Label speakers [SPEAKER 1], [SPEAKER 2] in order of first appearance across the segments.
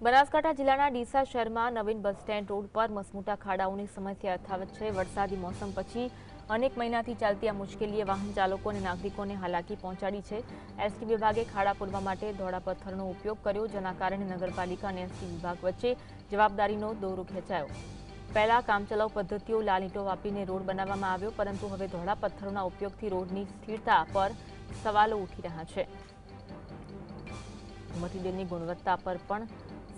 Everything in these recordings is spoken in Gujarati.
[SPEAKER 1] બનાસકાંઠા જિલ્લાના ડીસા શહેરમાં નવીન બસ સ્ટેન્ડ રોડ પર મસમોટા ખાડાઓની સમસ્યા યથાવત છે. વરસાદી મોસમ પછી અનેક મહિનાથી ચાલતી આ મુશ્કેલીએ વાહન ચાલકો અને નાગરિકોને હાલાકી પહોંચાડી છે. એસટી વિભાગે ખાડા પૂરવા માટે ધોળા પથ્થરનો ઉપયોગ કર્યો, જેના કારણે નગરપાલિકા અને એસટી વિભાગ વચ્ચે જવાબદારીનો દોરો ખેંચાયો. પહેલા કામચલાઉ પદ્ધતિઓ લાલ ઈંટો વાપરીને રોડ બનાવવામાં આવ્યો, પરંતુ હવે ધોળા પથ્થરોના ઉપયોગથી રોડની સ્થિરતા પર સવાલો ઉઠી રહ્યા છે. મટીરિયલની ગુણવત્તા પર પણ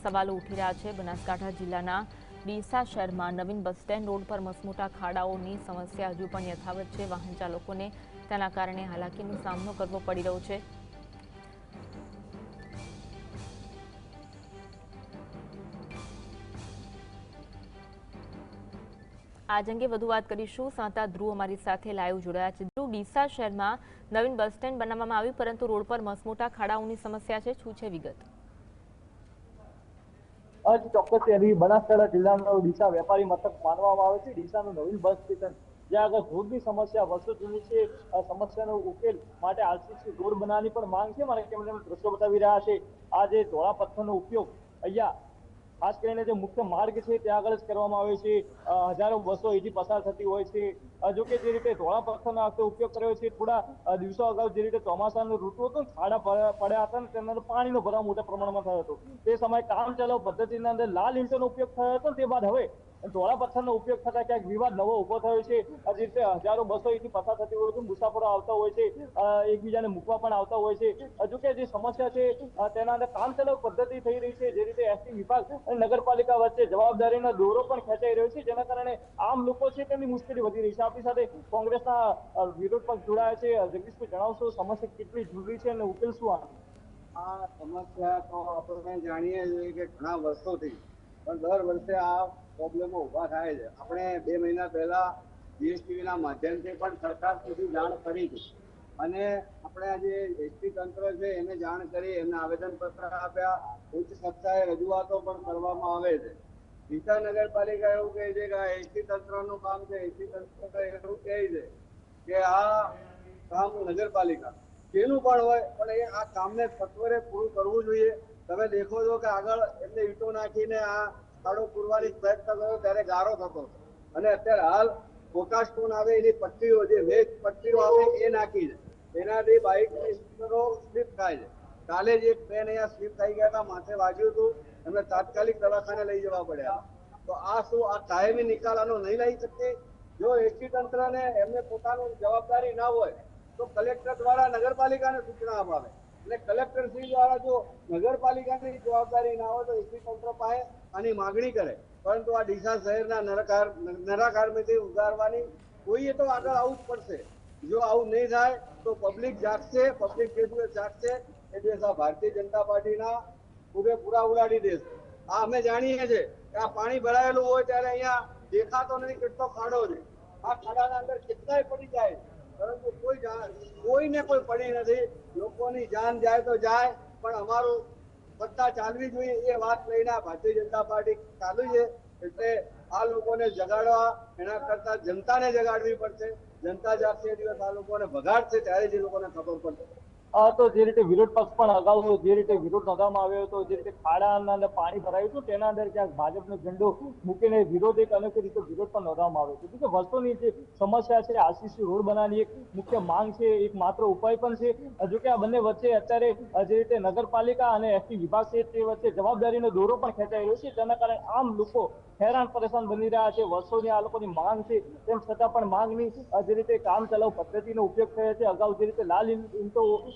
[SPEAKER 1] સવાલો ઉઠી રહ્યા છે. બનાસકાંઠા જિલ્લાના ડીસા શહેરમાં નવીન બસ સ્ટેન્ડ રોડ પર મસમોટા ખાડાઓની સમસ્યા હજુ પણ યથાવત છે. વાહન ચાલકોને તેના કારણે હાલાકીનો સામનો કરવો પડી રહ્યો છે. આજ અંગે વધુ વાત કરીશું. સાંતા ધ્રુવ અમારી સાથે લાઈવ જોડાયા છે. ધ્રુવ, ડીસા શહેરમાં નવીન બસ સ્ટેન્ડ બનાવવામાં આવ્યું, પરંતુ રોડ પર મસમોટા ખાડાઓની સમસ્યા છે. શું છે વિગત?
[SPEAKER 2] આજ ચોક્કસ એવી બનાસકાંઠા જિલ્લાનો ડીસા વેપારી મથક માનવામાં આવે છે. ડીસાનું નવીન બસ સ્ટેશન, જ્યાં આગળ રોડની સમસ્યા વર્ષો જૂની છે. આ સમસ્યાનો ઉકેલ માટે આરસીસી રોડ બનાવવાની પણ માંગ છે. મારે કેમેરામેન દ્રશ્યો બતાવી રહ્યા છે. આ જે ધોળા પથ્થરનો ઉપયોગ અહીંયા ખાસ કરીને જે મુખ્ય માર્ગ છે ત્યાં આગળ જ કરવામાં આવે છે. હજારો બસો અહીંથી પસાર થતી હોય છે. જો કે જે રીતે ધોળા પથ્થરનો આખો ઉપયોગ કર્યો છે, થોડા દિવસો અગાઉ જે રીતે ચોમાસાનું ઋતુ હતો ખાડા પડ્યા હતા ને, તેના પાણીનો ભરાવ મોટા પ્રમાણમાં થયો હતો. તે સમયે કામ ચલાવ પદ્ધતિના અંદર લાલ ઇંટોનો ઉપયોગ થયો હતો તે બાદ હવે ધોળા પથ્થરનો ઉપયોગ થતા ક્યાંક વિવાદ નવો ઊભો થયો છે. જે રીતે હજારો બસો અહીંથી પસાર થતી હોય છે, મુસાફરો આવતા હોય છે એકબીજાને મૂકવા પણ આવતા હોય છે. હજુ કે જે સમસ્યા છે તેના અંદર કામચલાઉ પદ્ધતિ થઈ રહી છે, જે રીતે એસટી વિભાગ અને નગરપાલિકા વચ્ચે જવાબદારીનો દોરો પણ ખેંચાઈ રહ્યો છે, જેના કારણે આમ લોકો છે તેમની મુશ્કેલી વધી રહી છે. આપણી સાથે કોંગ્રેસના વિરોધ પક્ષ જોડાયા છે. જગદીશભાઈ જણાવશો સમસ્યા કેટલી જરૂરી છે અને ઉકેલ શું
[SPEAKER 3] આ સમસ્યા તો આપણે જાણીએ છીએ કે ઘણા વર્ષોથી પણ દર વર્ષે આ પ્રોબ્લેમો ઊભા થાય છે. આપણે બે મહિના પહેલા જીએસટીવી ના માધ્યમથી પણ સરકાર સુધી જાણ કરી છે. અને આપણે આજે એસટી તંત્ર છે, એને જાણ કરી, એમને આવેદન પત્ર આપ્યા. ઉચ્ચ કક્ષાએ રજૂઆતો પણ કરવામાં આવે છે. ગીતા નગરપાલિકા એવું કહે છે કે આ એસટી તંત્રનું કામ છે. એસટી તંત્ર એવું કહે છે કે આ કામ નગરપાલિકા. જેનું પણ હોય, પણ એ આ કામને સત્વરે પૂરું કરવું જોઈએ. તમે દેખો છો કે આગળ એમને ઈંટો નાખીને આ ખાડો પૂરવાની પ્રયત્ન કર્યો, ત્યારે ગારો થતો અને અત્યારે હાલ ફોકા સ્ટોન આવે, એની પટ્ટીઓ જે વેજ પટ્ટીઓ આવે, એ નાખી છે. એનાથી બાઇક સ્લીપ થાય છે. કાલે જ એક ટ્રેન અહીંયા સ્લીપ થઈ ગયા હતા, માથે વાગ્યું હતું. એમને તાત્કાલિક દવાખાને લઈ જવા પડ્યા. તો આ શું, આ કાયમી નિકાલ આનો નહીં લઈ શકતી જો એસટી તંત્રને એમને પોતાનું જવાબદારી ના હોય, તો કલેક્ટર દ્વારા નગરપાલિકાને સૂચના અપાવે. અને કલેક્ટર શ્રી દ્વારા જો નગરપાલિકાની જવાબદારી ના હોય તો એસી તંત્ર પાસે આની માગણી કરે. પરંતુ આ ડીસા શહેરના નરકાર, નરાકારમાંથી ઉગારવાની કોઈએ તો આગળ આવવું જ પડશે. જો આવું નહીં થાય તો પબ્લિક જાગશે, પબ્લિક જે જાગશે, એ દિવસ આ ભારતીય જનતા પાર્ટીના પૂરેપૂરા ઉડાડી દેશે. આ અમે જાણીએ છીએ કે આ પાણી ભરાયેલું હોય ત્યારે અહીંયા દેખાતો નથી કેટલો ખાડો છે. આ ખાડાના અંદર કેટલાય પડી જાય છે. કોઈને કોઈ પડી નથી. લોકોની જાન જાય તો જાય, પણ અમારું સત્તા ચાલવી જોઈએ, એ વાત લઈને ભારતીય જનતા પાર્ટી ચાલુ છે. એટલે આ લોકોને જગાડવા, એના કરતા જનતાને જગાડવી પડશે. જનતા જાગશે દિવસ આ લોકોને ભગાડશે, ત્યારે જ એ લોકોને ખબર પડશે.
[SPEAKER 2] તો જે રીતે વિરોધ પક્ષ પણ અગાઉ જે રીતે વિરોધ નોંધવામાં આવ્યો હતો, જે રીતે ખાડાના અંદર પાણી ભરાયું હતું, તેના અંદર ક્યાંક ભાજપનો ઝંડો મૂકીને વિરોધ એક અનેક રીતે વિરોધ પણ નોંધવામાં આવ્યો હતો કે વર્ષોની જે સમસ્યા છે આસીસી રોડ બનાવવાની એક મુખ્ય માંગ છે, એક માત્ર ઉપાય પણ છે. જો કે આ બંને વચ્ચે અત્યારે જે રીતે નગરપાલિકા અને એસટી વિભાગ છે, તે વચ્ચે જવાબદારીનો દોરો પણ ખેંચાઈ રહ્યો છે. તેના કારણે આમ લોકો હેરાન પરેશાન બની રહ્યા છે. વર્ષોની આ લોકોની માંગ છે. તેમ છતાં પણ માંગની જે રીતે કામ ચલાવ પદ્ધતિનો ઉપયોગ થયો છે. અગાઉ જે રીતે લાલ ઈંટ-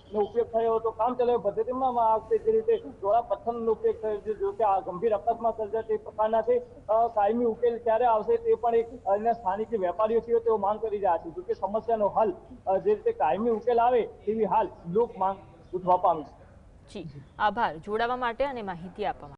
[SPEAKER 2] ઈંટોનો ઉપયોગ થયો હતો કામ ચલાવ. પદ્ધતિમાં આ જે રીતે ધોળા પથ્થરનો ઉપયોગ થયો છે, જો કે આ ગંભીર અકસ્માત સર્જાય તે પ્રકારના છે કાયમી ઉકેલ ક્યારે આવશે તે પણ એક અન્ય સ્થાનિક વેપારીઓ છે, તેઓ માંગ કરી રહ્યા છે. જો કે સમસ્યાનો હલ જે રીતે કાયમી ઉકેલ આવે તેવી હાલ લોક માંગ ઉઠવા પામી છે.
[SPEAKER 1] આભાર. જોડાવા માટે અને માહિતી આપવા